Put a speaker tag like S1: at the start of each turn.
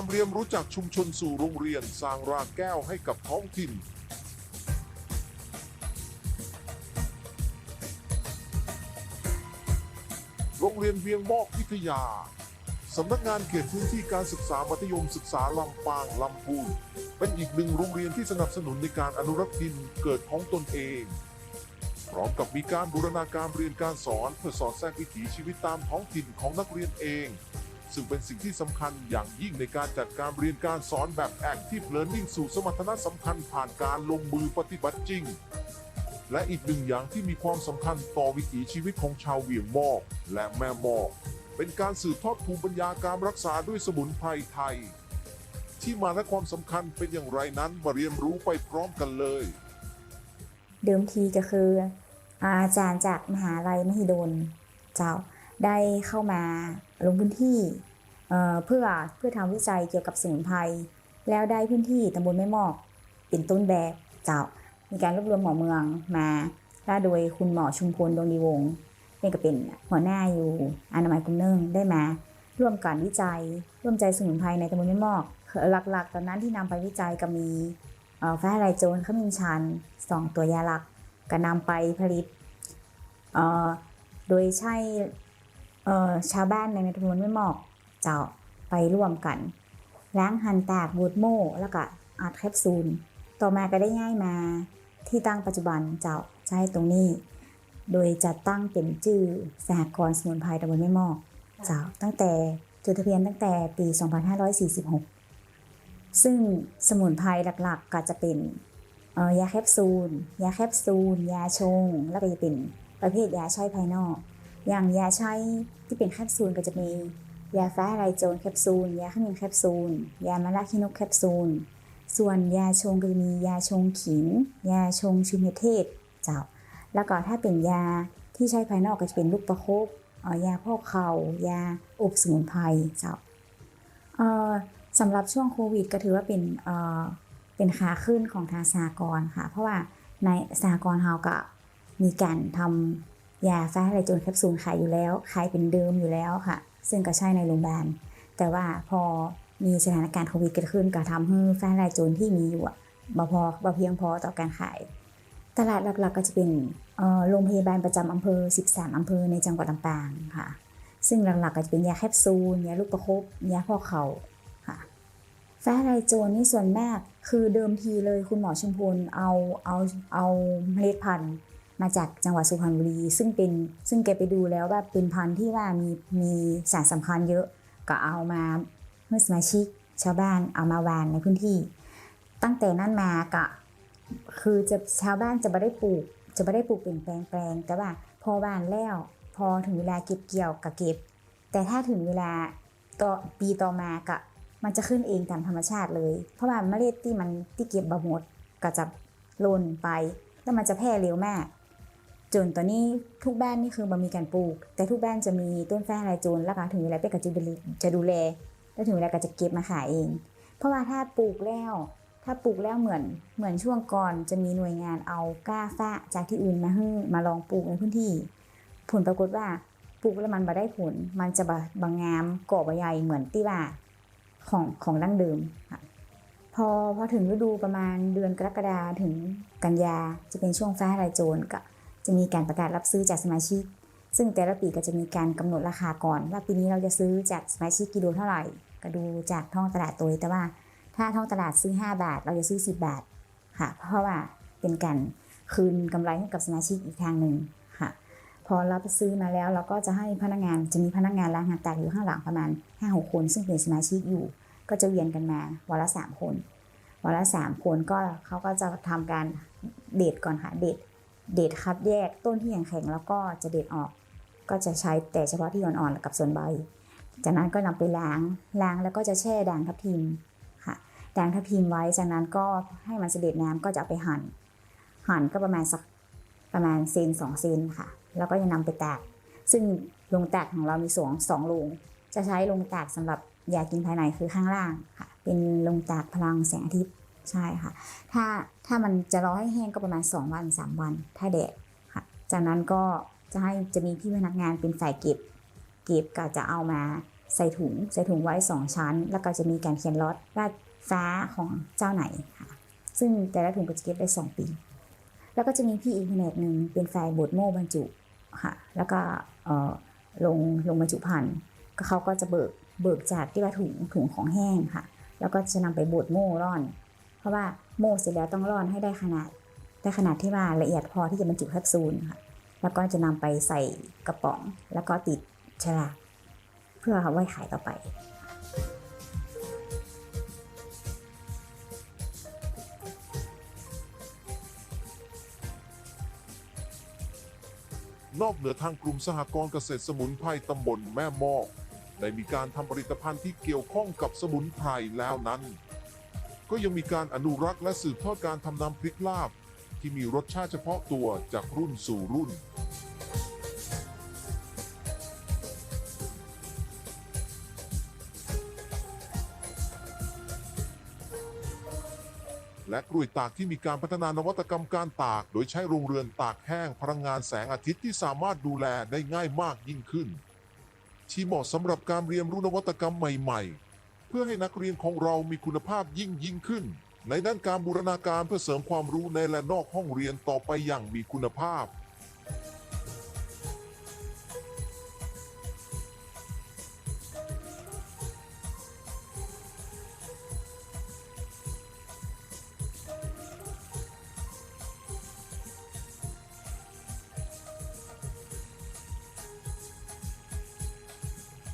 S1: การเรียนรู้จากชุมชนสู่โรงเรียนสร้างรากแก้วให้กับท้องถิ่น โรงเรียนเวียงมอกวิทยา สำนักงานเขตพื้นที่การศึกษามัธยมศึกษาลำปางลำพูน เป็นอีกหนึ่งโรงเรียนที่สนับสนุนในการอนุรักษ์ดินเกิดของตนเองพร้อมกับมีการบูรณาการเรียนการสอนเพื่อสอดแทรกวิถีชีวิตตามท้องถิ่นของนักเรียนเอง ซึ่งเป็นสิ่งที่สำคัญอย่างยิ่งในการจัดการเรียนการสอนแบบ Active Learning สู่สมรรถนะสำคัญผ่านการลงมือปฏิบัติจริง และอีกหนึ่งอย่างที่มีความสำคัญต่อวิถีชีวิตของชาวเวียงมอกและแม่มอกเป็นการสืบทอดภูมิปัญญาการรักษาด้วยสมุนไพรไทย ที่มาและความสำคัญเป็นอย่างไรนั้นมาเรียนรู้ไปพร้อมกันเลย
S2: เดิมทีก็คือ อาจารย์จากมหาลัยมหิดลเจ้า ได้เข้ามาลงพื้นที่เพื่อเพื่อทำวิจัยเกี่ยวกับสมุนไพรแล้วได้พื้นที่ตำบลแม่มอกเป็นต้นแบบเจ้ามีการรวบรวมหมอเมืองมาและโดยคุณหมอชุมพลดวงดีวงศ์นี่ก็เป็นหัวหน้าอยู่อนามัยกรุงเนื่งได้มา ร่วมการวิจัย ร่วมใจสมุนไพรในตำบลแม่มอกหลักๆ ตอนนั้นที่นำไปวิจัยก็มีเอ่อฟ้าทลายโจรขมิ้นชันสองตัวยาหลักก็นำไปผลิต โดยใช้ ชาวบ้านในเมตำบลแม่หมอกเจ้าไปร่วมกัน ล้างหันตากบูดโม่แล้วก็อัดแคปซูล ต่อมาก็ได้ง่ายมาที่ตั้งปัจจุบันเจ้าใช้ตรงนี้ โดยจัดตั้งเป็นชื่อสหกรณ์สมุนไพรตำบลแม่หมอกเจ้าตั้งแต่จดทะเบียนตั้งแต่ปี 2546 ซึ่งสมุนไพรหลักๆ ก็จะเป็นยาแคปซูล ยาแคปซูล ยาชง แล้วก็จะเป็นประเภทยาใช้ภายนอก อย่างยาใช้ที่เป็นแคปซูลก็จะมียาฟ้าไรโจนแคปซูล ยาขมิ้นแคปซูล ยามาลาคินกแคปซูล ส่วนยาชงก็จะมียาชงขิง ยาชงชุมเทศเจ้า แล้วก็ถ้าเป็นยาที่ใช้ภายนอกก็จะเป็นลูกประคบยาพอกเข่ายาอบสมุนไพรเจ้าสำหรับช่วงโควิด ก็ถือว่าเป็นเป็นขาขึ้นของทางสหกรค่ะ เพราะว่าในสหกรเฮาก็มีการทำ ยาฟ้าทลายโจรแคปซูลขายอยู่แล้ว ขายเป็นเดิมอยู่แล้วค่ะ ซึ่งก็ใช่ในโรงพยาบาล แต่ว่าพอมีสถานการณ์โควิดเกิดขึ้นก็ทำให้ฟ้าทลายโจรที่มีอยู่อะบ่พอบ่เพียงพอต่อการขาย ตลาดหลักๆก็จะเป็นโรงพยาบาลประจำอำเภอ 13 อำเภอในจังหวัดลำปางค่ะ ซึ่งหลักๆก็จะเป็นยาแคปซูล ยาลูกประคบ ยาพ่อเข่าค่ะ ฟ้าทลายโจรนี่ส่วนมากคือเดิมทีเลยคุณหมอชุมพลเอาเอาเอาเมล็ดพันธุ์ มาจากจังหวัดสุพรรณบุรี ซึ่งเป็นซึ่งแกไปดูแล้วว่าเป็นพันธุ์ที่ว่ามีมีสารสำคัญเยอะ ก็เอามาเมื่อสมาชิกชาวบ้านเอามาวานในพื้นที่ ตั้งแต่นั้นมาก็คือจะชาวบ้านจะไม่ได้ปลูก จะไม่ได้ปลูกเป็นแปลงแปลงแต่ว่าพอวานแล้ว พอถึงเวลาเก็บเกี่ยวก็เก็บ แต่ถ้าถึงเวลาต่อปีต่อมาก็มันจะขึ้นเองตามธรรมชาติเลย เพราะว่าเมล็ดที่มันที่เก็บบะหมดก็จะล่นไป แล้วมันจะแพร่เร็วมาก จนตอนนี้ทุกบ้านนี่คือมันมีการปลูก แต่ทุกบ้านจะมีต้นฟ้าลายโจรแล้วก็ถึงเวลาเป๊กก็จะดูแลจะดูแลแล้วถึงเวลาก็จะเก็บมาขายเอง เพราะว่าถ้าปลูกแล้ว ถ้าปลูกแล้วเหมือนเหมือนช่วงก่อนจะมีหน่วยงานเอาก้าฟ้าจากที่อื่นมาให้มาลองปลูกในพื้นที่ ผลปรากฏว่าปลูกแล้วมันบ่ได้ผล มันจะบบางงามก่อใบใหญ่เหมือนที่ว่าของของดั้งเดิมค่ะพอพอถึงฤดูประมาณเดือนกรกฎาถึงกันยาจะเป็นช่วงฟ้าลายโจรก็ จะมีการประกาศรับซื้อจากสมาชิก ซึ่งแต่ละปีก็จะมีการกำหนดราคาก่อน ว่าปีนี้เราจะซื้อจากสมาชิกกิโลเท่าไหร่ ก็ดูจากท้องตลาดตัวแต่ว่า ถ้าท้องตลาดซื้อ 5 บาท เราจะซื้อ 10 บาทค่ะ เพราะว่าเป็นการคืนกำไรให้กับสมาชิกอีกทางหนึ่งค่ะ พอรับซื้อมาแล้วเราก็จะให้พนักงานจะมีพนักงานล้างหางตากอยู่ข้างหลังประมาณ5-6คน ซึ่งเป็นสมาชิกอยู่ ก็จะเวียนกันมาวันละ3คนวันละ3คนก็เขาก็จะทำการเด็ดก่อนค่ะเด็ด เด็ดคัดแยกต้นที่แข็งๆแล้วก็จะเด็ดออก ก็จะใช้แต่เฉพาะที่อ่อนๆกับส่วนใบ จากนั้นก็นำไปล้างล้างแล้วก็จะแช่ด่างทับทิมค่ะด่างทับทิมไว้จากนั้นก็ให้มันเสด็จน้ำก็จะเอาไปหั่น หั่นก็ประมาณสักประมาณเซนสองเซนค่ะ แล้วก็จะนำไปตากซึ่งโรงตากของเรามีสองสองโรงจะใช้โรงตากสำหรับยากินภายในคือข้างล่างค่ะ เป็นโรงตากพลังแสงอาทิตย์ ใช่ค่ะ ถ้าถ้ามันจะรอให้แห้งก็ประมาณ 2 วัน 3 วัน ถ้าแดดค่ะ จากนั้นก็จะให้จะมีพี่พนักงานเป็นฝ่ายเก็บ เก็บก็จะเอามาใส่ถุง ใส่ถุงไว้ 2 ชั้น แล้วก็จะมีการเขียนล็อตลาดฟ้าของเจ้าไหนค่ะ ซึ่งแต่ละถุงก็จะเก็บได้ 2 ปี แล้วก็จะมีพี่อีกแผนกหนึ่งเป็นฝ่ายบดโม่บรรจุค่ะ แล้วก็ลงลงบรรจุภัณฑ์ก็เขาก็จะเบิกเบิกจากที่ว่าถุงถุงของแห้งค่ะ แล้วก็จะนำไปบดโม่ร่อน เพราะว่าโม่เสร็จแล้วต้องร่อนให้ได้ขนาด ได้ขนาดที่ว่าละเอียดพอที่จะบรรจุแคปซูลค่ะแล้วก็จะนำไปใส่กระป๋อง แล้วก็ติดฉลากเพื่อเอาไว้ขายต่อไป
S1: นอกเหนือทางกลุ่มสหกรณ์เกษตรสมุนไพรตำบลแม่มอกได้มีการทำผลิตภัณฑ์ที่เกี่ยวข้องกับสมุนไพรแล้วนั้น ก็ยังมีการอนุรักษ์และสืบทอดการทำน้ำพริกลาบ ที่มีรสชาติเฉพาะตัวจากรุ่นสู่รุ่น และกล้วยตากที่มีการพัฒนานวัตกรรมการตาก โดยใช้โรงเรือนตากแห้งพลังงานแสงอาทิตย์ที่สามารถดูแลได้ง่ายมากยิ่งขึ้น ที่เหมาะสำหรับการเรียนรู้นวัตกรรมใหม่ ๆ เพื่อให้นักเรียนของเรามีคุณภาพยิ่งยิ่งขึ้น ในด้านการบูรณาการเพื่อเสริมความรู้ในและนอกห้องเรียนต่อไปอย่างมีคุณภาพ